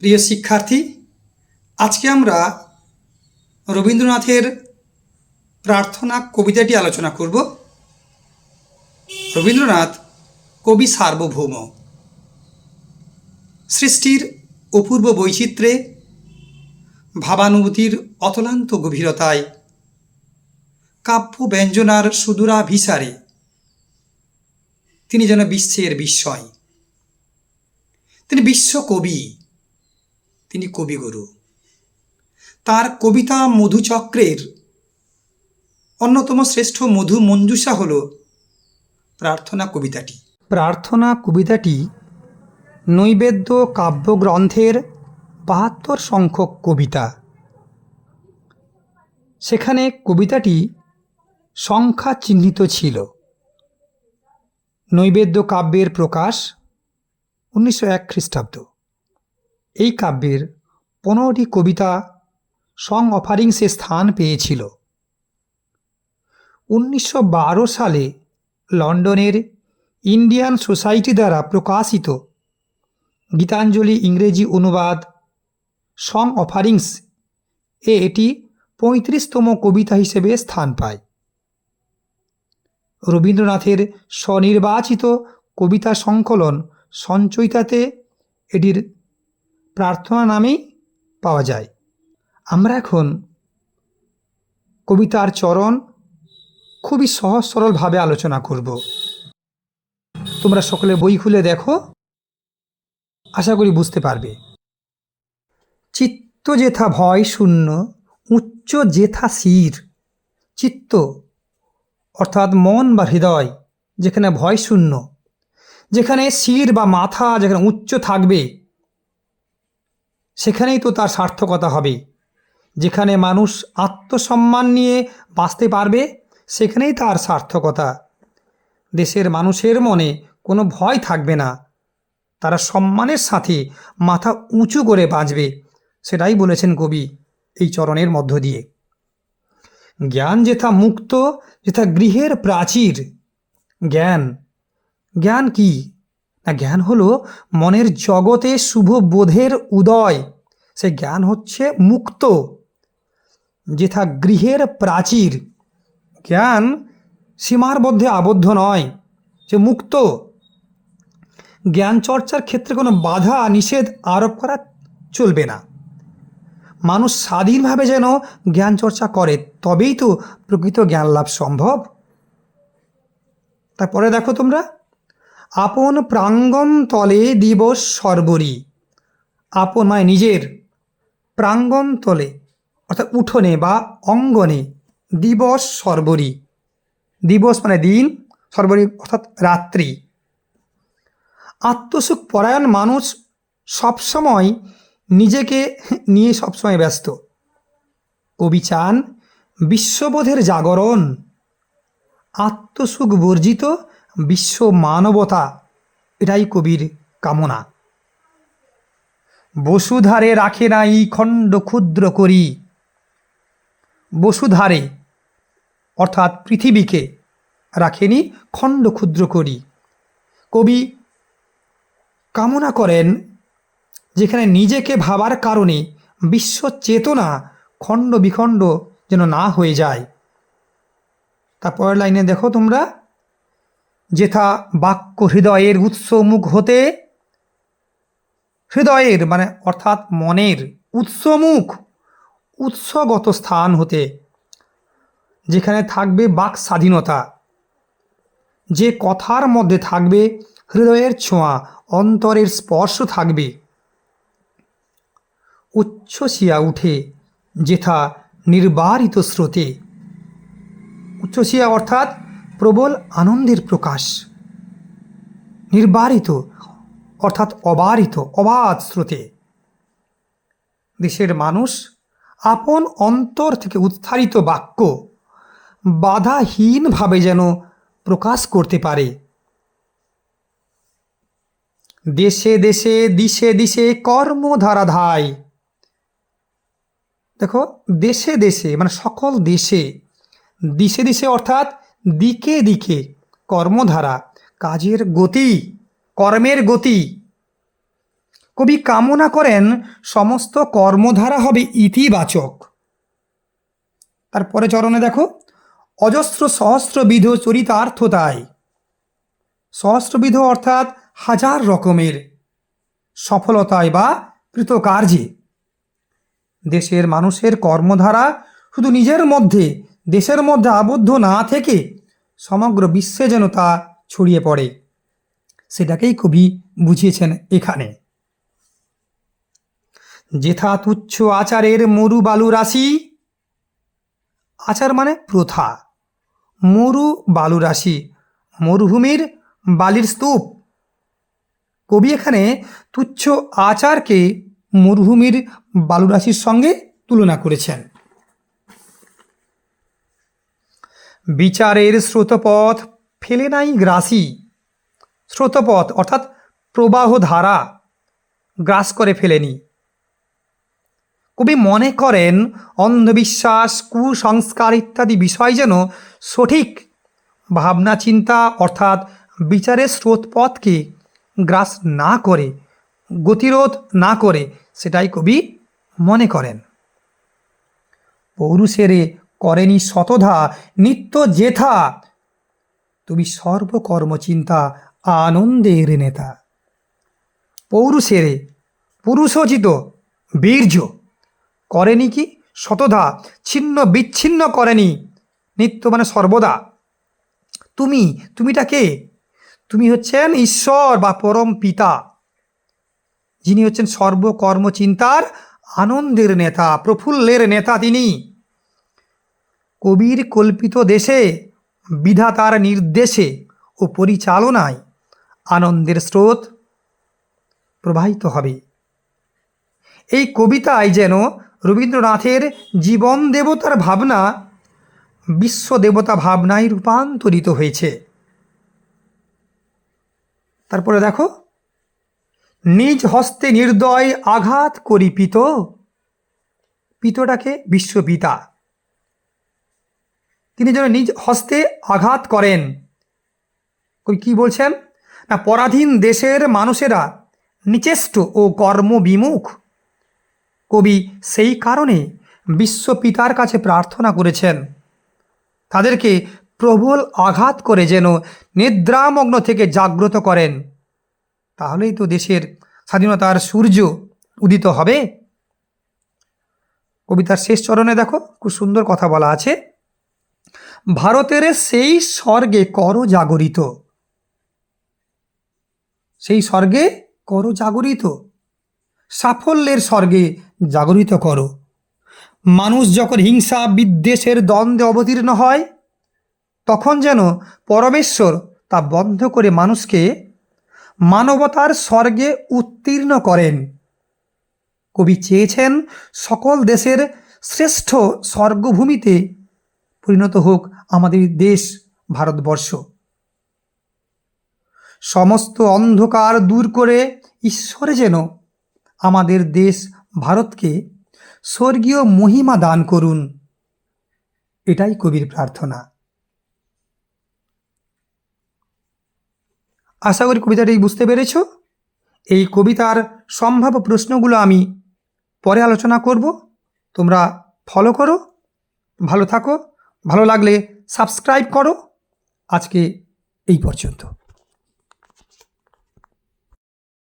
প্রিয় শিক্ষার্থী, আজকে আমরা রবীন্দ্রনাথের প্রার্থনা কবিতাটি আলোচনা করব। রবীন্দ্রনাথ কবি সার্বভৌম। সৃষ্টির অপূর্ব বৈচিত্র্যে, ভাবানুভূতির অতলান্ত গভীরতায়, কাব্য ব্যঞ্জনার সুদূরাভিসারে, তিনি যেন বিশ্বের বিস্ময়। তিনি বিশ্বকবি তিনি কবিগুরু। তার কবিতা মধুচক্রের অন্যতম শ্রেষ্ঠ মধু মঞ্জুষা হল প্রার্থনা কবিতাটি। প্রার্থনা কবিতাটি নৈবেদ্য কাব্যগ্রন্থের বাহাত্তর সংখ্যক কবিতা। সেখানে কবিতাটি সংখ্যা চিহ্নিত ছিল। নৈবেদ্য কাব্যের প্রকাশ উনিশশো এক খ্রিস্টাব্দ। এই কাব্যের পনেরোটি কবিতা সং অফারিংসে স্থান পেয়েছিল। উনিশশো বারো সালে লন্ডনের ইন্ডিয়ান সোসাইটি দ্বারা প্রকাশিত গীতাঞ্জলি ইংরেজি অনুবাদ সং অফারিংস এ এটি পঁয়ত্রিশতম কবিতা হিসেবে স্থান পায়। রবীন্দ্রনাথের স্বনির্বাচিত কবিতা সংকলন সঞ্চয়িতাতে এটির প্রার্থনা নামেই পাওয়া যায়। আমরা এখন কবিতার চরণ খুবই সহজ সরলভাবে আলোচনা করব। তোমরা সকলে বই খুলে দেখো, আশা করি বুঝতে পারবে। চিত্ত যেথা ভয় শূন্য, উচ্চ যেথা শির। চিত্ত অর্থাৎ মন বা হৃদয়, যেখানে ভয় শূন্য, যেখানে শির বা মাথা, যেখানে উচ্চ থাকবে সেখানেই তো তার সার্থকতা হবে। যেখানে মানুষ আত্মসম্মান নিয়ে বাঁচতে পারবে, সেখানেই তার সার্থকতা। দেশের মানুষের মনে কোনো ভয় থাকবে না। তারা সম্মানের সাথে মাথা উঁচু করে বাঁচবে, সেটাই বলেছেন কবি এই চরণের মধ্য দিয়ে। জ্ঞান যেথা মুক্ত, যেথা গৃহের প্রাচীর। জ্ঞান জ্ঞান কি? না, জ্ঞান হলো মনের জগতে শুভ বোধের উদয়। সে জ্ঞান হচ্ছে মুক্ত, যেথা গৃহের প্রাচীর। জ্ঞান সীমার মধ্যে আবদ্ধ নয় যে মুক্ত। জ্ঞান চর্চার ক্ষেত্রে কোনো বাধা, নিষেধ আরোপ করা চলবে না। মানুষ স্বাধীনভাবে যেন জ্ঞান চর্চা করে, তবেই তো প্রকৃত জ্ঞান লাভ সম্ভব। তারপরে দেখো তোমরা, আপন প্রাঙ্গণ তলে দিবস সর্বরী। আপন মানে নিজের। প্রাঙ্গণ তলে, অর্থাৎ উঠোনে বা অঙ্গনে দিবস সর্বরী। দিবস মানে দিন, সর্বরী অর্থাৎ রাত্রি। আত্মসুখ পরায়ণ মানুষ সবসময় নিজেকে নিয়ে সবসময় ব্যস্ত। কবি চান বিশ্ববোধের জাগরণ। আত্মসুখ বর্জিত বিশ্ব মানবতা। এটাই কবির কামনা। বসুধারে রাখে নাই খণ্ড ক্ষুদ্র করি। বসুধারে, অর্থাৎ পৃথিবীকে রাখেনি খণ্ড ক্ষুদ্র করি। কবি কামনা করেন যেখানে নিজেকে ভাবার কারণে বিশ্ব চেতনা খণ্ড বিখণ্ড যেন না হয়ে যায়। তারপরের লাইনে দেখো তোমরা, যেথা বাক্য হৃদয়ের উৎস মুখ হতে হৃদয়ের মানে অর্থাৎ মনের উৎসমুখ, উৎসগত স্থান হতে, যেখানে থাকবে বাক স্বাধীনতা। যে কথার মধ্যে থাকবে হৃদয়ের ছোঁয়া, অন্তরের স্পর্শ থাকবে। উচ্ছ্বসিয়া উঠে, যেথা নির্বারিত স্রোতে। উচ্ছ্বসিয়া অর্থাৎ প্রবল আনন্দের প্রকাশ। নির্বারিত অর্থাৎ অবারিত, অবাধ স্রোতে। দেশের মানুষ আপন অন্তর থেকে উত্থারিত বাক্য বাধাহীনভাবে যেন প্রকাশ করতে পারে। দেশে দেশে, দিশে দিশে কর্মধারা ধায় দেখো, দেশে দেশে মানে সকল দেশে, দিশে দিশে অর্থাৎ দিকে দিকে কর্মধারা, কাজের গতি। কর্মের গতি। কবি কামনা করেন সমস্ত কর্মধারা হবে ইতিবাচক। তারপরে চরণে দেখো, অজস্র সহস্রবিধ চরিতার্থতায়। সহস্রবিধ অর্থাৎ হাজার রকমের সফলতায় বা কৃতকার্যে। দেশের মানুষের কর্মধারা শুধু নিজের মধ্যে, দেশের মধ্যে আবদ্ধ না থেকে সমগ্র বিশ্বে যেন তা ছড়িয়ে পড়ে। সেটাকেই কবি বুঝিয়েছেন এখানে। যেথা তুচ্ছ আচারের মরু বালু রাশি। আচার মানে প্রথা। মরু বালু রাশি, মরুভূমির বালির স্তূপ। কবি এখানে তুচ্ছ আচারকে মরুভূমির বালুরাশির সঙ্গে তুলনা করেছেন। বিচারের স্রোতপথ ফেলে নাই গ্রাসী। স্রোতপথ, অর্থাৎ প্রবাহ ধারা গ্রাস করে ফেলেনি। কবি মনে করেন, অন্ধবিশ্বাস, কুসংস্কার ইত্যাদি বিষয় যেন সঠিক ভাবনা, চিন্তা, অর্থাৎ বিচারের স্রোতপথকে গ্রাস না করে, গতিরোধ না করে, সেটাই কবি মনে করেন। পৌরুষেরে করেনি শতধা, নিত্য জেথা তুমি সর্বকর্মচিন্তা আনন্দের নেতা। পৌরুষেরে পুরুষোচিত বীর্য করেনি কি? শতধা ছিন্ন বিচ্ছিন্ন করেনি। নিত্য মানে সর্বদা। তুমি, তুমিটা কে? তুমি হচ্ছেন ঈশ্বর বা পরম পিতা। যিনি হচ্ছেন সর্বকর্মচিন্তার আনন্দের নেতা, প্রফুল্লের নেতা তিনি। কবির কল্পিত দেশে, বিধাতার নির্দেশে ও পরিচালনায় আনন্দের স্রোত প্রবাহিত হবে। এই কবিতায় যেন রবীন্দ্রনাথের জীবন দেবতার ভাবনা, বিশ্ব দেবতা ভাবনায় রূপান্তরিত হয়েছে। তারপরে দেখো, নিজ হস্তে নির্দয় আঘাত করি পিত, পিতটাকে বিশ্বপিতা। তিনি যেন নিজ হস্তে আঘাত করেন। কি বলছেন? পরাধীন দেশের মানুষেরা নিচেষ্ট ও কর্মবিমুখ। কবি সেই কারণে বিশ্বপিতার কাছে প্রার্থনা করেছেন। তাদেরকে প্রবল আঘাত করে যেন নিদ্রামগ্ন থেকে জাগ্রত করেন। তাহলেই তো দেশের স্বাধীনতার সূর্য উদিত হবে। কবিতার শেষ চরণে দেখো, খুব সুন্দর কথা বলা আছে। ভারতের সেই স্বর্গে কর জাগরিত সেই স্বর্গে করো জাগরিত। সাফল্যের স্বর্গে জাগরিত করো। মানুষ যখন হিংসা, বিদ্বেষের দ্বন্দ্বে অবতীর্ণ হয়, তখন যেন পরমেশ্বর তা বন্ধ করে মানুষকে মানবতার স্বর্গে উত্তীর্ণ করেন। কবি চেয়েছেন সকল দেশের শ্রেষ্ঠ স্বর্গভূমিতে পরিণত হোক আমাদের দেশ, ভারতবর্ষ। সমস্ত অন্ধকার দূর করে ঈশ্বরে যেন আমাদের দেশ ভারতকে স্বর্গীয় মহিমা দান করুন। এটাই কবির প্রার্থনা। আশা করি কবিতাটি বুঝতে পেরেছ। এই কবিতার সম্ভাব্য প্রশ্নগুলো আমি পরে আলোচনা করব। তোমরা ফলো করো, ভালো থাকো, ভালো লাগলে সাবস্ক্রাইব করো। আজকে এই পর্যন্ত।